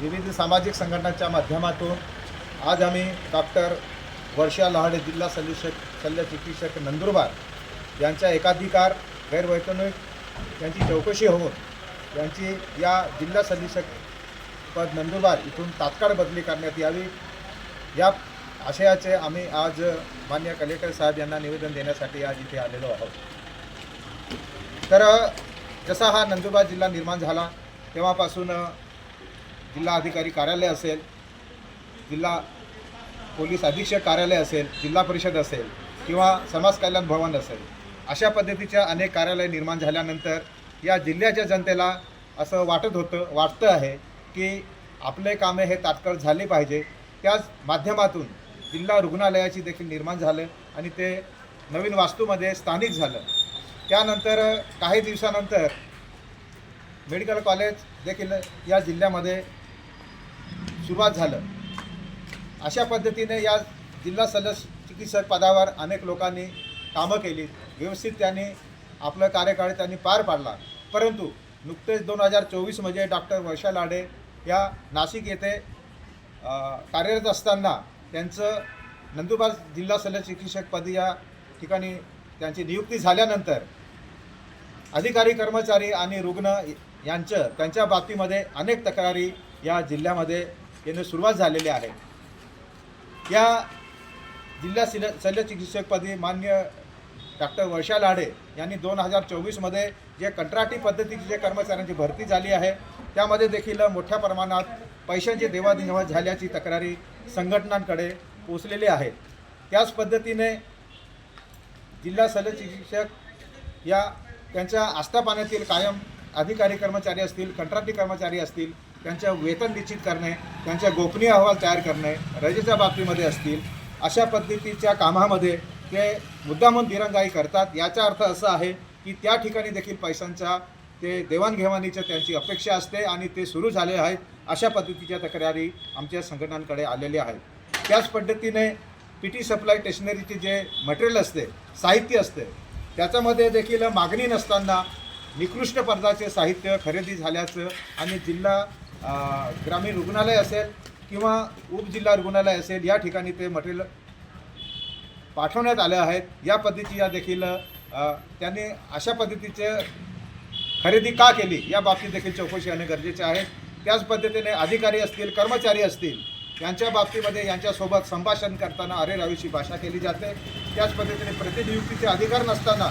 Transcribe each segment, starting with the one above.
विविध सामाजिक संघटनांच्या माध्यमातून आज आम्ही डॉक्टर वर्षा लहाडे जिल्हा शल्यशक शल्य चिकित्सक नंदुरबार यांच्या एकाधिकार गैरवैतनिक यांची चौकशी होऊन यांची या जिल्हा शल्यशक पद नंदुरबार इथून तात्काळ बदली करण्यात यावी. या आशयाचे आम्ही आज मान्य कलेक्टर साहेब यांना निवेदन देण्यासाठी आज इथे आलेलो आहोत. तर जसा हा नंदुरबार जिल्हा निर्माण झाला तेव्हापासून जिल्हा अधिकारी कार्यालय असेल जिल्हा पोलीस अधीक्षक कार्यालय असेल जिल्हा परिषद असेल किंवा समाज कल्याण भवन असेल अशा पद्धतीच्या अनेक कार्यालय निर्माण झाल्यानंतर या जिल्ह्याच्या जनतेला असं वाटत होतं वाटतं आहे की आपले कामे हे तात्काळ झाले पाहिजे. त्याच माध्यमातून जिल्हा रुग्णालयाची देखील निर्माण झालं आणि ते नवीन वास्तूमध्ये स्थानिक झालं. त्यानंतर काही दिवसानंतर मेडिकल कॉलेज देखील या जिल्ह्यामध्ये सुरुवात झालं. अशा पद्धतीने या जिल्हा सल्ल चिकित्सक पदावर अनेक लोकांनी कामं केली. व्यवस्थित त्यांनी आपलं कार्यकाळ त्यांनी पार पाडला. परंतु नुकतेच दोन हजार चोवीसमध्ये डॉक्टर वर्षा लाडे या नाशिक येथे कार्यरत असताना त्यांचं नंदुरबार जिल्हा शल्य चिकित्सकपदी या ठिकाणी त्यांची नियुक्ती झाल्यानंतर अधिकारी कर्मचारी आणि रुग्ण यांचं त्यांच्या बाबतीमध्ये अनेक तक्रारी या जिल्ह्यामध्ये येणं सुरुवात झालेली आहे. या जिल्हा शिल शल्यचिकित्सकपदी मान्य डॉक्टर वर्षा लाडे यांनी दोन हजार चोवीसमध्ये जे कंत्राटी पद्धतीची जे कर्मचाऱ्यांची भरती झाली आहे त्यामध्ये देखील मोठ्या प्रमाणात पैशांची देवाणघेवाण झाल्याची तक्रारी संघटनांकडे पोचलेली आहे. त्याच पद्धतीने जिल्हा शल्यचिकित्सक या त्यांच्या आस्थापाण्यातील कायम अधिकारी कर्मचारी असतील कंत्राटी कर्मचारी असतील त्यांच्या वेतन निश्चित करणे त्यांच्या गोपनीय अहवाल तयार करणे रजेच्या बाबतीमध्ये असतील अशा पद्धतीच्या कामामध्ये ते मुद्दामून दिरंगाई करतात. याचा अर्थ असा आहे की त्या ठिकाणी देखील पैशांच्या ते देवाणघेवाणीच्या त्यांची अपेक्षा असते आणि ते सुरू झाले आहेत अशा पद्धतीच्या तक्रारी आमच्या संघटनांकडे आलेल्या आहेत. त्याच पद्धतीने पी टी सप्लाय स्टेशनरीचे जे मटेरियल असते साहित्य असते त्याच्यामध्ये देखील मागणी नसताना निकृष्ट पदाचे साहित्य खरेदी झाल्याचं आणि जिल्हा ग्रामीण रुग्णालय असेल किंवा उपजिल्हा रुग्णालय असेल या ठिकाणी ते मटेरियल पाठवण्यात आले आहेत. या पद्धतीच्या देखील त्यांनी अशा पद्धतीचे खरेदी का केली या बाबतीत देखील चौकशी होणे गरजेचे आहे. त्याच पद्धतीने अधिकारी असतील कर्मचारी असतील यांच्या बाबतीमध्ये यांच्यासोबत संभाषण करताना अरे रावीची भाषा केली जाते. त्याच पद्धतीने प्रतिनियुक्तीचे अधिकार नसताना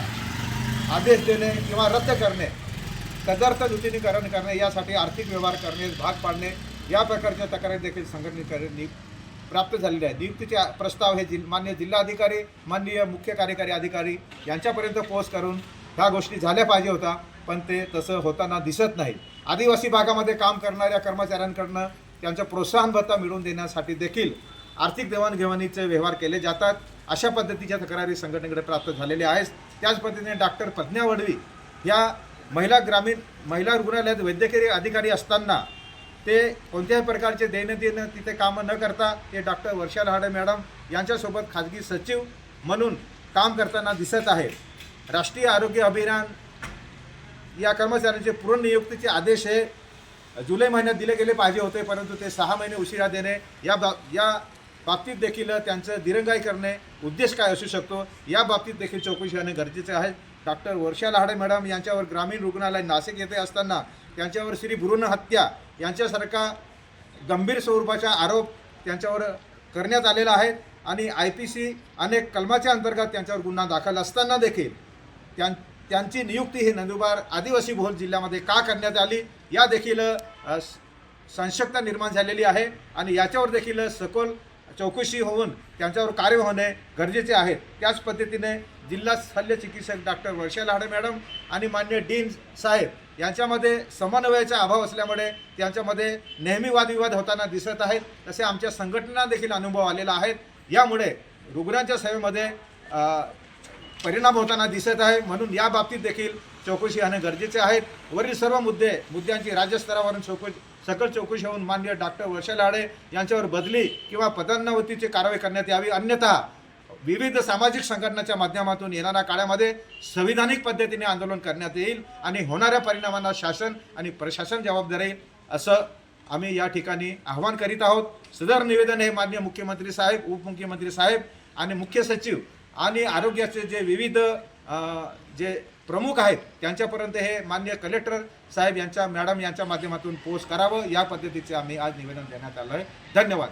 आदेश देणे किंवा रद्द करणे तदर्थ नूतनीकरण करणे यासाठी आर्थिक व्यवहार करणे भाग पाडणे या प्रकारच्या तक्रारी देखील संघटनेकडे प्राप्त झालेले आहे नियुक्तीचे प्रस्ताव हे जिल मान्य जिल्हाधिकारी माननीय मुख्य कार्यकारी अधिकारी यांच्यापर्यंत पोहोच करून ह्या गोष्टी झाल्या पाहिजे होता पण ते तसं होताना दिसत नाही. आदिवासी भागामध्ये काम करणाऱ्या कर्मचाऱ्यांकडनं त्यांचं प्रोत्साहन भत्ता मिळवून देण्यासाठी देखील आर्थिक देवाणघेवाणीचे व्यवहार केले जातात. अशा पद्धतीच्या तक्रारी संघटनेकडे प्राप्त झालेल्या आहेत. त्याच पद्धतीने डॉक्टर प्रज्ञा वडवी या महिला ग्रामीण महिला रुग्णालयात वैद्यकीय अधिकारी असताना ते कोणत्याही प्रकारचे दैनंदिन तिथे कामं न करता ते डॉक्टर वर्षा लहाडे मॅडम यांच्यासोबत खाजगी सचिव म्हणून काम करताना दिसत आहे राष्ट्रीय आरोग्य अभियान या कर्मचाऱ्यांचे पुनर्नियुक्तीचे आदेश हे जुलै महिन्यात दिले गेले पाहिजे होते परंतु ते सहा महिने उशिरा देणे या बा या बाबतीत देखील त्यांचं दिरंगाई करणे उद्देश काय असू शकतो या बाबतीत देखील चौकशी होणे गरजेचे आहे. डॉक्टर वर्षा लहाडे मॅडम यांच्यावर ग्रामीण रुग्णालय नाशिक येथे असताना त्यांच्यावर श्री भ्रूण हत्या यांच्यासारखा गंभीर स्वरूपाचा आरोप त्यांच्यावर करण्यात आलेला आहे आणि आय पी सी अनेक कलमाच्या अंतर्गत त्यांच्यावर गुन्हा दाखल असताना देखील त्यां त्यांची नियुक्ती ही नंदुरबार आदिवासी बहुल जिल्ह्यामध्ये का करण्यात आली? या देखील संशक्ता निर्माण झालेली आहे आणि याच्यावर देखील सखोल चौकशी होऊन त्यांच्यावर कार्य होणे गरजेचे आहे त्याच पद्धतीने जिल्हा शल्य चिकित्सक डॉक्टर वर्षा लाडे मॅडम आणि मान्य डीन साहेब यांच्यामध्ये समन्वयाचा अभाव असल्यामुळे त्यांच्यामध्ये नेहमी वादविवाद होताना दिसत आहेत. तसे आमच्या संघटना देखील अनुभव आलेला आहेत यामुळे रुग्णांच्या सेवेमध्ये परिणाम होताना दिसत आहे. म्हणून या बाबतीत देखील चौकशी होणे गरजेचे आहेत. वरील सर्व मुद्दे मुद्द्यांची राज्यस्तरावरून चौकशी सकल चौकशी होऊन मान्य डॉक्टर वर्षा लाडे यांच्यावर बदली किंवा पदांनावतीची कारवाई करण्यात यावी अन्यथा विविध सामाजिक संघटनाच्या माध्यमातून येणाऱ्या काळामध्ये संविधानिक पद्धतीने आंदोलन करण्यात येईल आणि होणाऱ्या परिणामांना शासन आणि प्रशासन जबाबदार येईल असं आम्ही या ठिकाणी आवाहन करीत आहोत. सदर निवेदन हे मान्य मुख्यमंत्री साहेब उपमुख्यमंत्री साहेब आणि मुख्य सचिव आणि आरोग्याचे जे विविध जे प्रमुख आहेत. त्यांच्यापर्यंत हे मान्य कलेक्टर साहेब यांच्या मॅडम यांच्या माध्यमातून पोस्ट करावं. या पद्धतीचे आम्ही आज निवेदन देण्यात आलं आहे धन्यवाद.